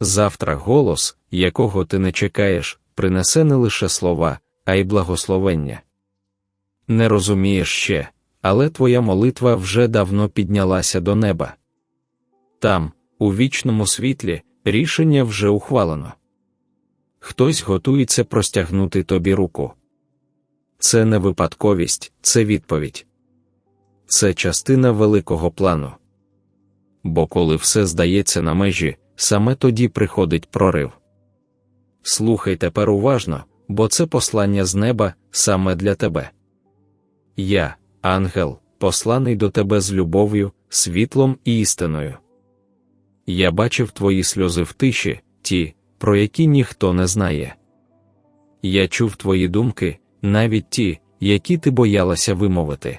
Завтра голос, якого ти не чекаєш, принесе не лише слова, а й благословення. Не розумієш ще, але твоя молитва вже давно піднялася до неба. Там, у вічному світлі, рішення вже ухвалено. Хтось готується простягнути тобі руку. Це не випадковість, це відповідь. Це частина великого плану. Бо коли все здається на межі, саме тоді приходить прорив. Слухай тепер уважно, бо це послання з неба саме для тебе. Я, ангел, посланий до тебе з любов'ю, світлом і істиною. Я бачив твої сльози в тиші, ті, про які ніхто не знає. Я чув твої думки, навіть ті, які ти боялася вимовити.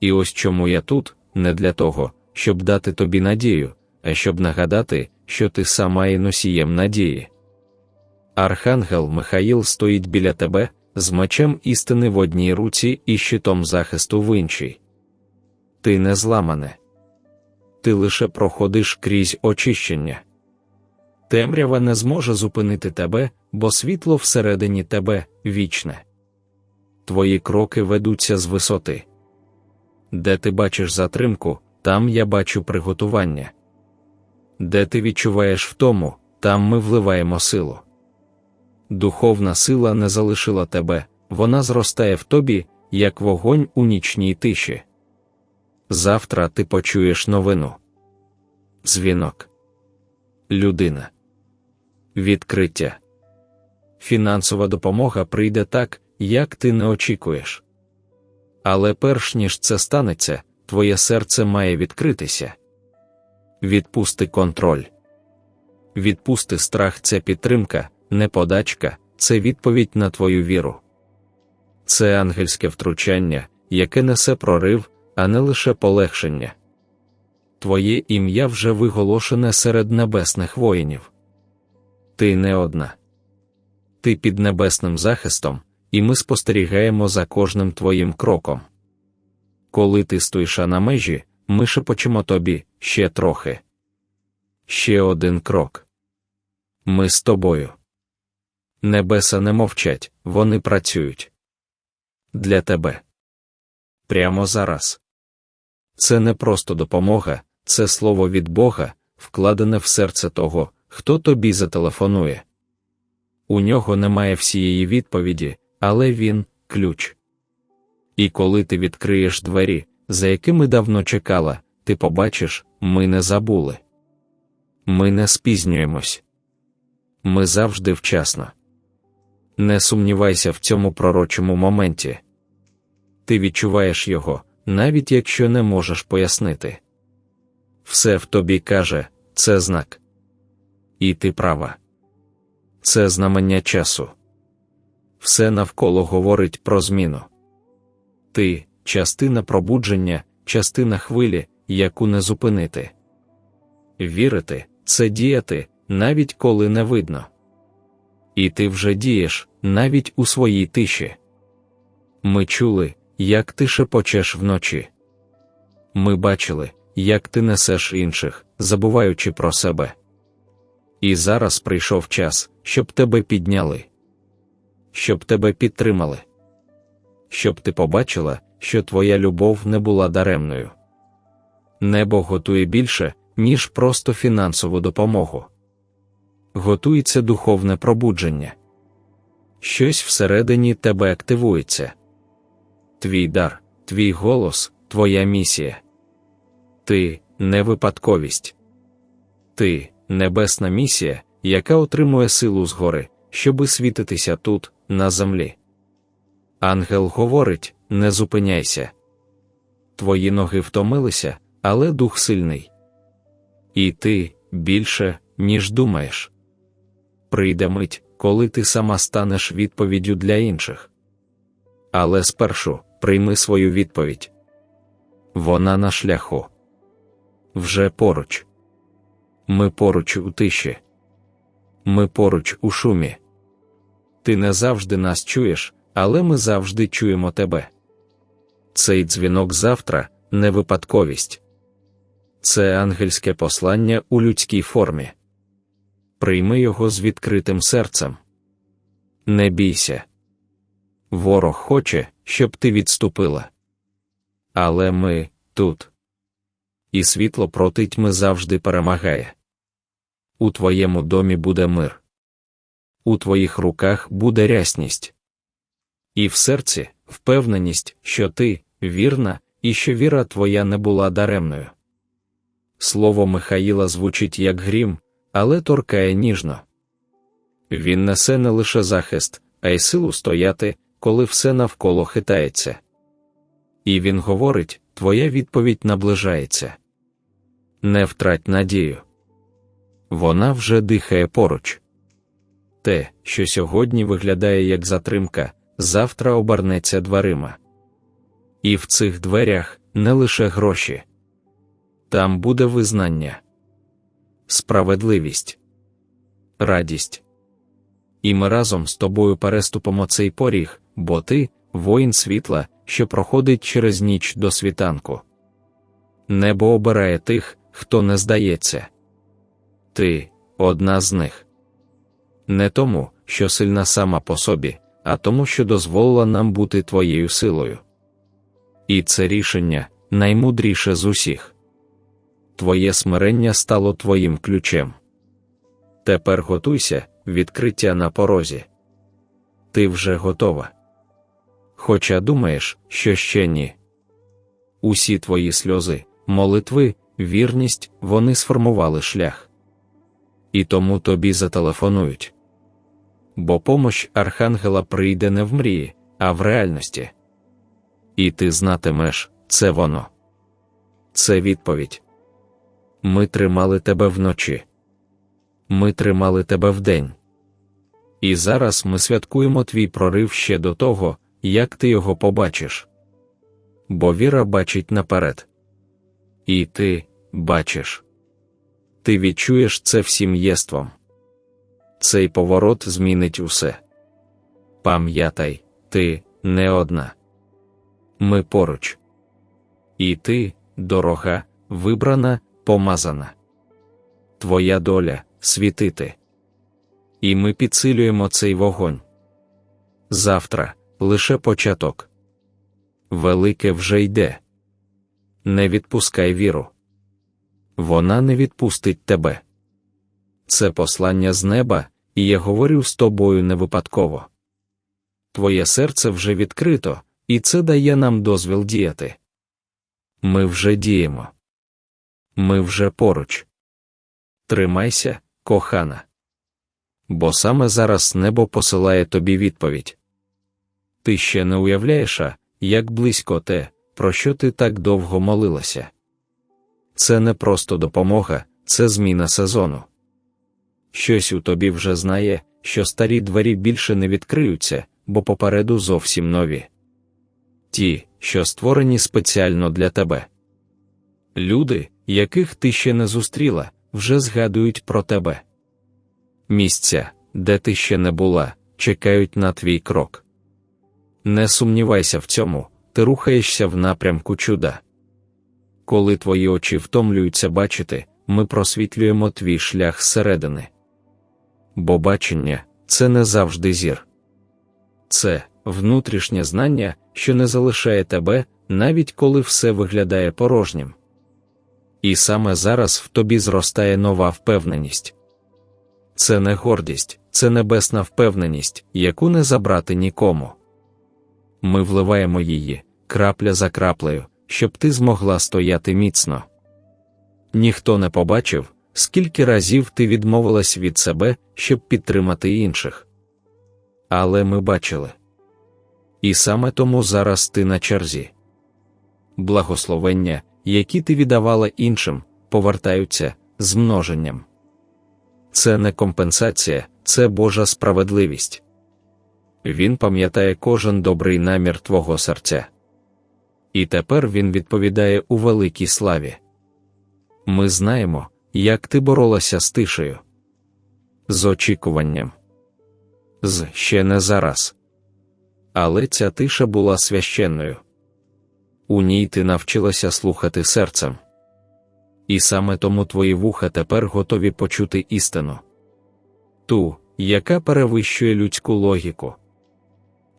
І ось чому я тут, не для того, щоб дати тобі надію, щоб нагадати, що ти сама є носієм надії. Архангел Михаїл стоїть біля тебе з мечем істини в одній руці і щитом захисту в іншій. Ти не зламане. Ти лише проходиш крізь очищення. Темрява не зможе зупинити тебе, бо світло всередині тебе вічне. Твої кроки ведуться з висоти. Де ти бачиш затримку, там я бачу приготування. Де ти відчуваєш втому, там ми вливаємо силу. Духовна сила не залишила тебе, вона зростає в тобі, як вогонь у нічній тиші. Завтра ти почуєш новину. Дзвінок. Людина. Відкриття. Фінансова допомога прийде так, як ти не очікуєш. Але перш ніж це станеться, твоє серце має відкритися. Відпусти контроль. Відпусти страх це підтримка, не подачка, це відповідь на твою віру. Це ангельське втручання, яке несе прорив, а не лише полегшення. Твоє ім'я вже виголошене серед небесних воїнів. Ти не одна. Ти під небесним захистом, і ми спостерігаємо за кожним твоїм кроком. Коли ти стоїш на межі, ми шепочемо тобі ще трохи. Ще один крок. Ми з тобою. Небеса не мовчать, вони працюють. Для тебе. Прямо зараз. Це не просто допомога, це слово від Бога, вкладене в серце того, хто тобі зателефонує. У нього немає всієї відповіді, але він ключ. І коли ти відкриєш двері, за якими давно чекала, ти побачиш, ми не забули. Ми не спізнюємось. Ми завжди вчасно. Не сумнівайся в цьому пророчому моменті. Ти відчуваєш його, навіть якщо не можеш пояснити. Все в тобі каже, це знак. І ти права. Це знамення часу. Все навколо говорить про зміну. Ти частина пробудження, частина хвилі, яку не зупинити. Вірити це діяти, навіть коли не видно. І ти вже дієш, навіть у своїй тиші. Ми чули, як ти шепочеш вночі. Ми бачили, як ти несеш інших, забуваючи про себе. І зараз прийшов час, щоб тебе підняли, щоб тебе підтримали, щоб ти побачила, що твоя любов не була даремною. Небо готує більше, ніж просто фінансову допомогу. Готується духовне пробудження. Щось всередині тебе активується. Твій дар, твій голос, твоя місія. Ти не випадковість. Ти небесна місія, яка отримує силу згори, щоби світитися тут, на землі. Ангел говорить: не зупиняйся. Твої ноги втомилися, але дух сильний. І ти більше, ніж думаєш. Прийде мить, коли ти сама станеш відповіддю для інших. Але спершу прийми свою відповідь. Вона на шляху. Вже поруч. Ми поруч у тиші. Ми поруч у шумі. Ти не завжди нас чуєш, але ми завжди чуємо тебе. Цей дзвінок завтра не випадковість. Це ангельське послання у людській формі. прийми його з відкритим серцем. Не бійся. Ворог хоче, щоб ти відступила. Але ми тут. І світло проти тьми завжди перемагає. У твоєму домі буде мир. У твоїх руках буде рясність. І в серці впевненість, що ти вірна, і що віра твоя не була даремною. Слово Михаїла звучить як грім, але торкає ніжно. Він несе не лише захист, а й силу стояти, коли все навколо хитається. І він говорить: Твоя відповідь наближається. Не втрать надію. Вона вже дихає поруч. Те, що сьогодні виглядає як затримка, завтра обернеться дверима. І в цих дверях не лише гроші, там буде визнання, справедливість, радість. І ми разом з тобою переступимо цей поріг, бо ти воїн світла, що проходить через ніч до світанку. Небо обирає тих, хто не здається. Ти одна з них. Не тому, що сильна сама по собі, а тому, що дозволила нам бути твоєю силою. І це рішення наймудріше з усіх. Твоє смирення стало твоїм ключем. Тепер готуйся, відкриття на порозі. Ти вже готова. Хоча думаєш, що ще ні. Усі твої сльози, молитви, вірність вони сформували шлях. І тому тобі зателефонують. Бо помощ Архангела прийде не в мрії, а в реальності. І ти знатимеш, це воно. Це відповідь. Ми тримали тебе вночі. Ми тримали тебе вдень. І зараз ми святкуємо твій прорив ще до того, як ти його побачиш. Бо віра бачить наперед. І ти бачиш. Ти відчуєш це всім єством. Цей поворот змінить усе. Пам'ятай, ти не одна. Ми поруч. І ти, дорога, вибрана, помазана. Твоя доля світити. І ми підсилюємо цей вогонь. Завтра лише початок. Велике вже йде. Не відпускай віру. Вона не відпустить тебе. Це послання з неба, і я говорю з тобою не випадково. Твоє серце вже відкрито, і це дає нам дозвіл діяти. Ми вже діємо. Ми вже поруч. Тримайся, кохана. Бо саме зараз небо посилає тобі відповідь. Ти ще не уявляєш, як близько те, про що ти так довго молилася. Це не просто допомога, це зміна сезону. Щось у тобі вже знає, що старі двері більше не відкриються, бо попереду зовсім нові. Ті, що створені спеціально для тебе. Люди, яких ти ще не зустріла, вже згадують про тебе. Місця, де ти ще не була, чекають на твій крок. Не сумнівайся в цьому, ти рухаєшся в напрямку чуда. Коли твої очі втомлюються бачити, ми просвітлюємо твій шлях зсередини. Бо бачення це не завжди зір. Це внутрішнє знання, що не залишає тебе, навіть коли все виглядає порожнім. І саме зараз в тобі зростає нова впевненість. Це не гордість, це небесна впевненість, яку не забрати нікому. Ми вливаємо її, крапля за краплею, щоб ти змогла стояти міцно. Ніхто не побачив, скільки разів ти відмовилась від себе, щоб підтримати інших. Але ми бачили. І саме тому зараз ти на черзі. Благословення, які ти віддавала іншим, повертаються з множенням. Це не компенсація, це Божа справедливість. Він пам'ятає кожен добрий намір твого серця. І тепер він відповідає у великій славі. Ми знаємо, як ти боролася з тишею, з очікуванням, з ще не зараз. Але ця тиша була священною. У ній ти навчилася слухати серцем. І саме тому твої вуха тепер готові почути істину. ту, яка перевищує людську логіку.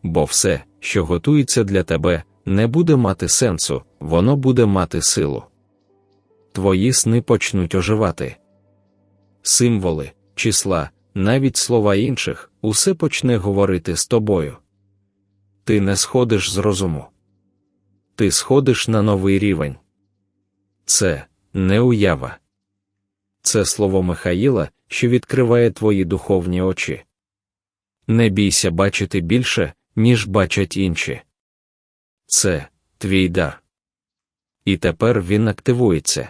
Бо все, що готується для тебе, не буде мати сенсу, воно буде мати силу. Твої сни почнуть оживати. Символи, числа, навіть слова інших, усе почне говорити з тобою. Ти не сходиш з розуму. Ти сходиш на новий рівень. Це не уява. Це слово Михаїла, що відкриває твої духовні очі. Не бійся бачити більше, ніж бачать інші. Це твій дар. І тепер він активується.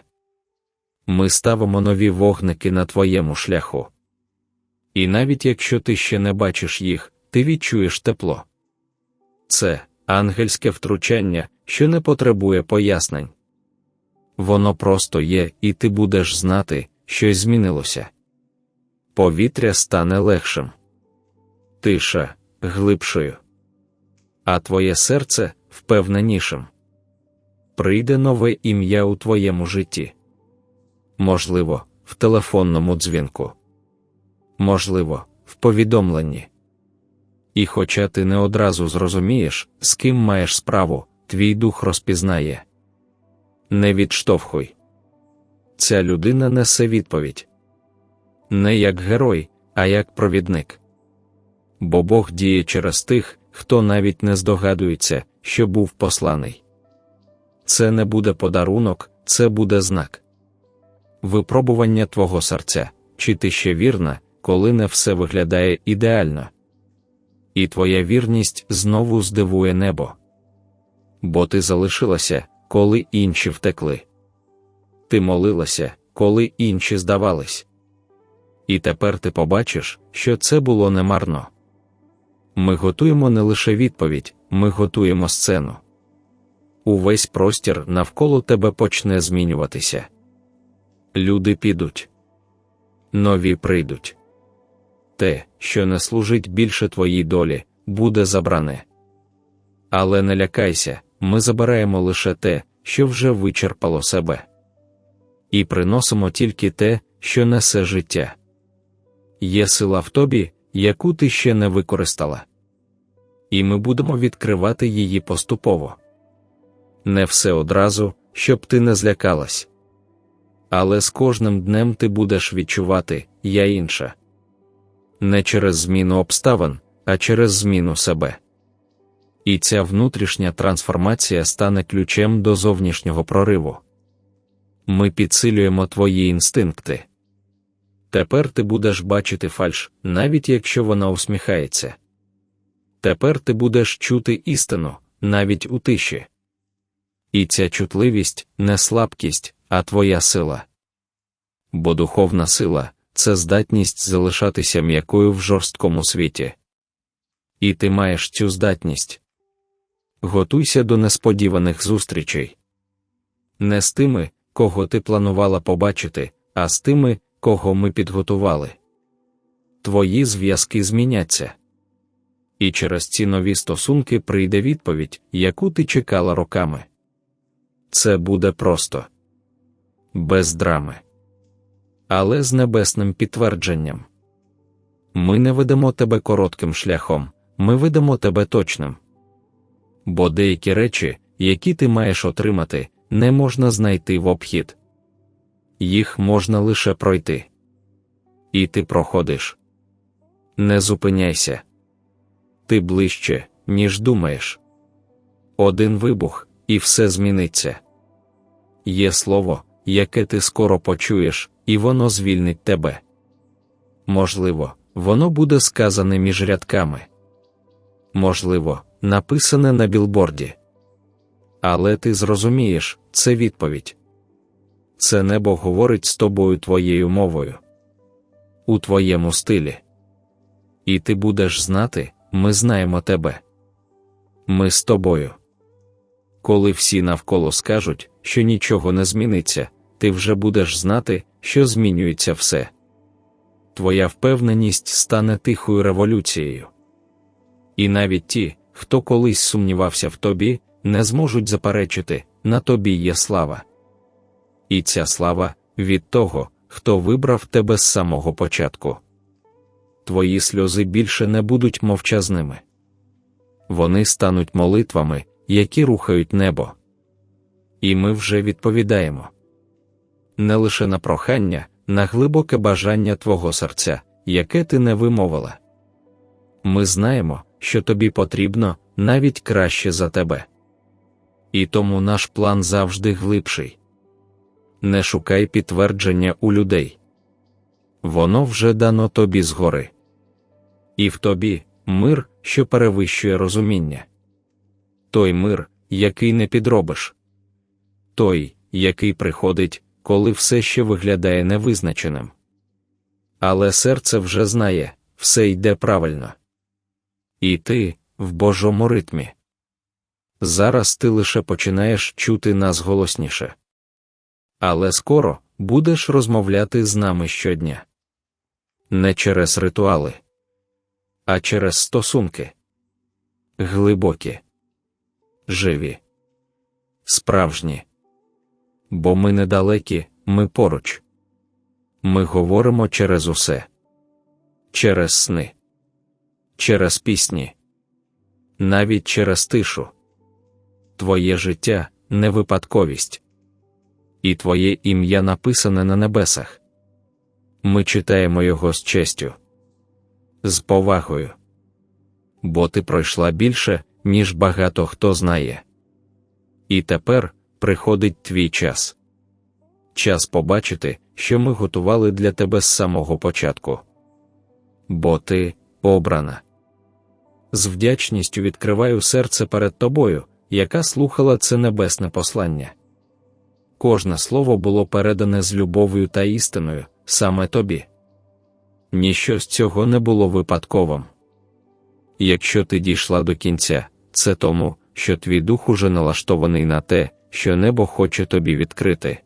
Ми ставимо нові вогники на твоєму шляху. І навіть якщо ти ще не бачиш їх, ти відчуєш тепло. Це ангельське втручання, що не потребує пояснень. Воно просто є, і ти будеш знати, щось змінилося. Повітря стане легшим, тиша глибшою, а твоє серце впевненішим. Прийде нове ім'я у твоєму житті. Можливо, в телефонному дзвінку, можливо, в повідомленні. І хоча ти не одразу зрозумієш, з ким маєш справу, твій дух розпізнає. Не відштовхуй. Ця людина несе відповідь не як герой, а як провідник. Бо Бог діє через тих, хто навіть не здогадується, що був посланий. Це не буде подарунок, це буде знак. Випробування твого серця, чи ти ще вірна, коли не все виглядає ідеально. І твоя вірність знову здивує небо. Бо ти залишилася, коли інші втекли. Ти молилася, коли інші здавались. І тепер ти побачиш, що це було немарно. Ми готуємо не лише відповідь, ми готуємо сцену. Увесь простір навколо тебе почне змінюватися. Люди підуть, нові прийдуть. Те, що не служить більше твоїй долі, буде забране. Але не лякайся, ми забираємо лише те, що вже вичерпало себе, і приносимо тільки те, що несе життя. Є сила в тобі, яку ти ще не використала. І ми будемо відкривати її поступово. Не все одразу, щоб ти не злякалась. Але з кожним днем ти будеш відчувати я інша. Не через зміну обставин, а через зміну себе. І ця внутрішня трансформація стане ключем до зовнішнього прориву. Ми підсилюємо твої інстинкти. Тепер ти будеш бачити фальш, навіть якщо вона усміхається. Тепер ти будеш чути істину, навіть у тиші. І ця чутливість не слабкість, а твоя сила. Бо духовна сила це здатність залишатися м'якою в жорсткому світі. І ти маєш цю здатність. Готуйся до несподіваних зустрічей. Не з тими, кого ти планувала побачити, а з тими, кого ми підготували. Твої зв'язки зміняться. І через ці нові стосунки прийде відповідь, яку ти чекала роками. Це буде просто без драми, але з небесним підтвердженням. Ми не ведемо тебе коротким шляхом, ми ведемо тебе точним. Бо деякі речі, які ти маєш отримати, не можна знайти в обхід їх можна лише пройти. І ти проходиш. Не зупиняйся. Ти ближче, ніж думаєш. Один вибух, і все зміниться. Є слово, яке ти скоро почуєш, і воно звільнить тебе. Можливо, воно буде сказане між рядками. Можливо, написане на білборді. Але ти зрозумієш, це відповідь це небо говорить з тобою твоєю мовою, у твоєму стилі. І ти будеш знати, ми знаємо тебе. Ми з тобою. Коли всі навколо скажуть, що нічого не зміниться, ти вже будеш знати, що змінюється все. Твоя впевненість стане тихою революцією. І навіть ті, хто колись сумнівався в тобі, не зможуть заперечити на тобі є слава і ця слава від того, хто вибрав тебе з самого початку. твої сльози більше не будуть мовчазними. Вони стануть молитвами, які рухають небо. І ми вже відповідаємо не лише на прохання, на глибоке бажання твого серця, яке ти не вимовила. Ми знаємо, що тобі потрібно навіть краще за тебе. І тому наш план завжди глибший. Не шукай підтвердження у людей. Воно вже дано тобі згори. І в тобі мир, що перевищує розуміння. Той мир, який не підробиш, той, який приходить, коли все ще виглядає невизначеним. Але серце вже знає, все йде правильно. І ти в Божому ритмі. Зараз ти лише починаєш чути нас голосніше. Але скоро будеш розмовляти з нами щодня. Не через ритуали, а через стосунки. Глибокі, живі, справжні. Бо ми недалекі, ми поруч. Ми говоримо через усе, через сни, через пісні, навіть через тишу. Твоє життя не випадковість, і твоє ім'я написане на небесах. Ми читаємо його з честю, з повагою. Бо ти пройшла більше, ніж багато хто знає. І тепер приходить твій час. Час побачити, що ми готували для тебе з самого початку. Бо ти обрана. З вдячністю відкриваю серце перед тобою, яка слухала це небесне послання. Кожне слово було передане з любов'ю та істиною, саме тобі. Ніщо з цього не було випадковим. Якщо ти дійшла до кінця, це тому, що твій дух уже налаштований на те, що небо хоче тобі відкрити.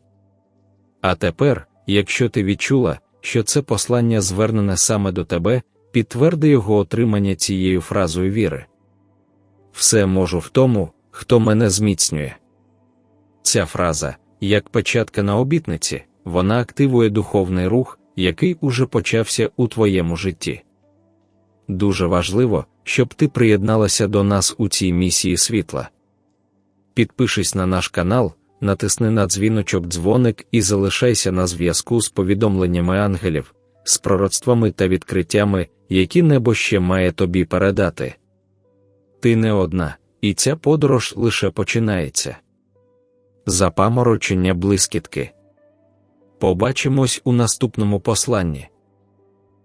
А тепер, якщо ти відчула, що це послання звернене саме до тебе, підтверди його отримання цією фразою віри. Все можу в тому, хто мене зміцнює. Ця фраза, як печатка на обітниці, вона активує духовний рух, який уже почався у твоєму житті. Дуже важливо, щоб ти приєдналася до нас у цій місії світла. Підпишись на наш канал, натисни на дзвіночок дзвоник і залишайся на зв'язку з повідомленнями ангелів, з пророцтвами та відкриттями, які небо ще має тобі передати. Ти не одна, і ця подорож лише починається. Запаморочення блискітки. Побачимось у наступному посланні.